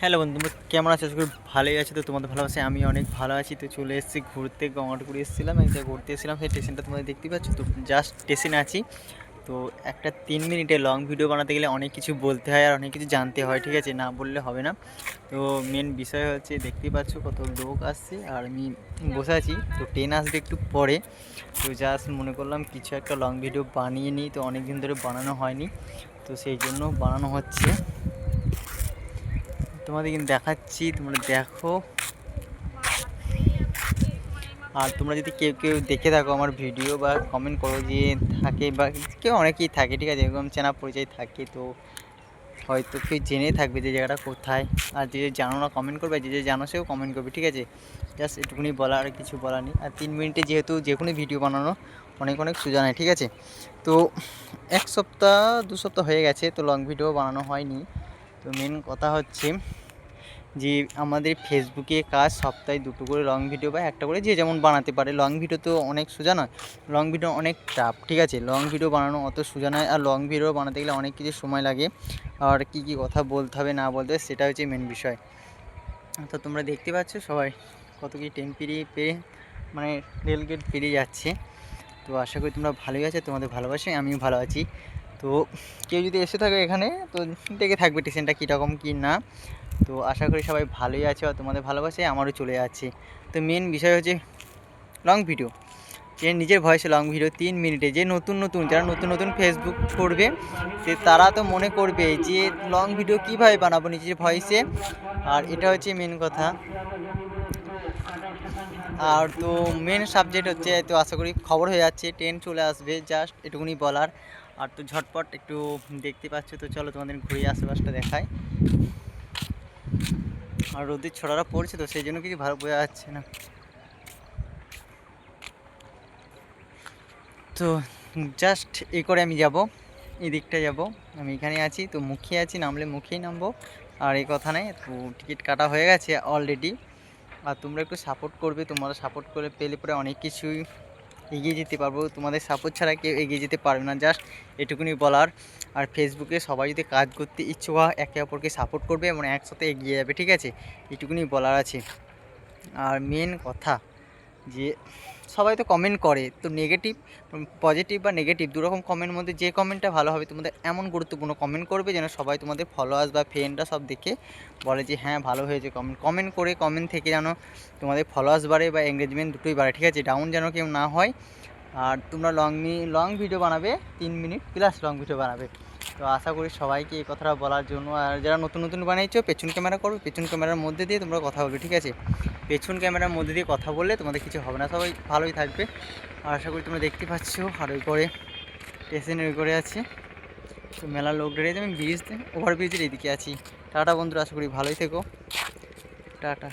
Hello বন্ধু, তোমরা কেমন আছো? আজকে ভালোই আছো। তো তোমাদের ভালোবাসে আমি অনেক ভালো আছি। তো চলে এসেছি ঘুরতে গঙ্গাটুকুরি এসেছিলাম, এক জায়গায় ঘুরতে এসেছিলাম। সেই স্টেশনটা তোমাদের দেখতে পাচ্ছ। তো জাস্ট স্টেশনে আছি। তো একটা তিন মিনিটে লং ভিডিও বানাতে গেলে অনেক কিছু বলতে হয় আর অনেক কিছু জানতে হয়, ঠিক আছে? না বললে হবে না। তো মেন বিষয় হচ্ছে, দেখতেই পাচ্ছ কত লোক আসছে আর আমি বসে আছি। তো ট্রেন আসবে একটু পরে। তো জাস্ট মনে করলাম কিছু একটা লং ভিডিও বানিয়ে নিই। তো অনেক দিন ধরে বানানো হয়নি। তো সেই জন্য বানানো হচ্ছে। তোমাদের কিন্তু দেখাচ্ছি, তোমরা দেখো। আর তোমরা যদি কেউ কেউ দেখে থাকো আমার ভিডিও বা কমেন্ট করো যে থাকে বা কেউ অনেকেই থাকে, ঠিক আছে? এরকম চেনা পরিচয় থাকে, তো হয়তো কেউ জেনে থাকবে যে জায়গাটা কোথায়। আর যে জানো না কমেন্ট করবে, যে যে জানো সেও কমেন্ট করবে, ঠিক আছে? জাস্ট এটুকুনি বলা আর কিছু বলার নেই। আর তিন মিনিটে যেহেতু যে কোনো ভিডিও বানানো, অনেক অনেক সোজা নেয় ঠিক আছে? তো এক সপ্তাহ, দু সপ্তাহ হয়ে গেছে, তো লং ভিডিও বানানো হয়নি। তো মেন কথা হচ্ছে যে আমাদের ফেসবুকে কাজ সপ্তাহে দুটো করে লং ভিডিও বা একটা করে যে যেমন বানাতে পারে। লং ভিডিও তো অনেক সোজা নয় লং ভিডিও অনেক টাফ ঠিক আছে? লং ভিডিও বানানো অত সোজা নয় আর লং ভিডিও বানাতে গেলে অনেক কিছু সময় লাগে। আর কী কী কথা বলতে হবে, না বলতে সেটা হচ্ছে মেন বিষয়। তো তোমরা দেখতে পাচ্ছ সবাই কত কি ট্রেন পেরিয়ে পেয়ে মানে রেল গেট পেরিয়ে যাচ্ছে। তো আশা করি তোমরা ভালোই আছো, তোমাদের ভালোবাসে আমিও ভালো আছি। তো কেউ যদি এসে থাকে এখানে, তো দেখে থাকবে স্টেশনটা কীরকম, কী না। তো আশা করি সবাই ভালোই আছে আর তোমাদের ভালোবাসে আমারও চলে যাচ্ছে। তো মেন বিষয় হচ্ছে লং ভিডিও যে নিজের ভয়েসে লং ভিডিও তিন মিনিটে। যে নতুন নতুন, যারা নতুন নতুন ফেসবুক করবে, সে তারা তো মনে করবে যে লং ভিডিও কীভাবে বানাবো নিজের ভয়েসে আর এটা হচ্ছে মেন কথা। আর তো মেন সাবজেক্ট হচ্ছে, তো আশা করি খবর হয়ে যাচ্ছে ট্রেন চলে আসবে জাস্ট এটুকুনি বলার। আর তো ঝটপট একটু দেখতে পাচ্ছ, তো চলো তোমাদের ঘুরিয়ে আশেপাশটা দেখায় আর রোদের ছড়াটা পড়ছে তো, সেই জন্য কিছু ভালো বোঝা যাচ্ছে না। তো জাস্ট এ করে আমি যাব এই দিকটা যাব। আমি এখানে আছি, তো মুখে আছি, নামলে মুখেই নামবো। আর এই কথা নেই, তো টিকিট কাটা হয়ে গেছে অলরেডি আর তোমরা একটু সাপোর্ট করবে, তোমরা সাপোর্ট করে পেলে পরে অনেক কিছুই এগিয়ে যেতে পারব। তোমাদের সাপোর্ট ছাড়া কেউ এগিয়ে যেতে পারবে না। জাস্ট এটুকুনি বলার। আর ফেসবুকে সবাই যদি কাজ করতে ইচ্ছুক হয়, একে অপরকে সাপোর্ট করবে এবং একসাথে এগিয়ে যাবে, ঠিক আছে? এটুকুনি বলার আছে। আর মেন কথা যে সবাই তো কমেন্ট করে, তো নেগেটিভ পজিটিভ বা নেগেটিভ দুরকম কমেন্টের মধ্যে যে কমেন্টটা ভালো হবে, তোমাদের এমন গুরুত্বপূর্ণ কমেন্ট করবে যেন সবাই তোমাদের ফলোয়ার্স বা ফ্রেন্ডরা সব দেখে বলে যে হ্যাঁ ভালো হয়েছে কমেন্ট কমেন্ট করে কমেন্ট থেকে যেন তোমাদের ফলোয়ার্স বাড়ে বা এঙ্গেজমেন্ট দুটোই বাড়ে। ঠিক আছে ডাউন যেন কেউ না হয়। আর তোমরা লং লং ভিডিও বানাবে, তিন মিনিট প্লাস লং ভিডিও বানাবে। তো আশা করি সবাইকে এই কথাটা বলার জন্য, আর যারা নতুন নতুন বানিয়েছো, পেছন ক্যামেরা করবে, পেছন ক্যামেরার মধ্যে দিয়ে তোমরা কথা বলবে, ঠিক আছে? পেছন ক্যামেরার মধ্যে দিয়ে কথা বললে তোমাদের কিছু হবে না, সবাই ভালোই থাকবে। আর আশা করি তোমরা দেখতে পাচ্ছ, আর ওই করে স্টেশনের ওই করে আছে। তো মেলার লোক দাঁড়িয়ে আমি ব্রিজ ওভার ব্রিজের এদিকে আছি। টাটা বন্ধুরা, আশা করি ভালোই থেকো। টাটা।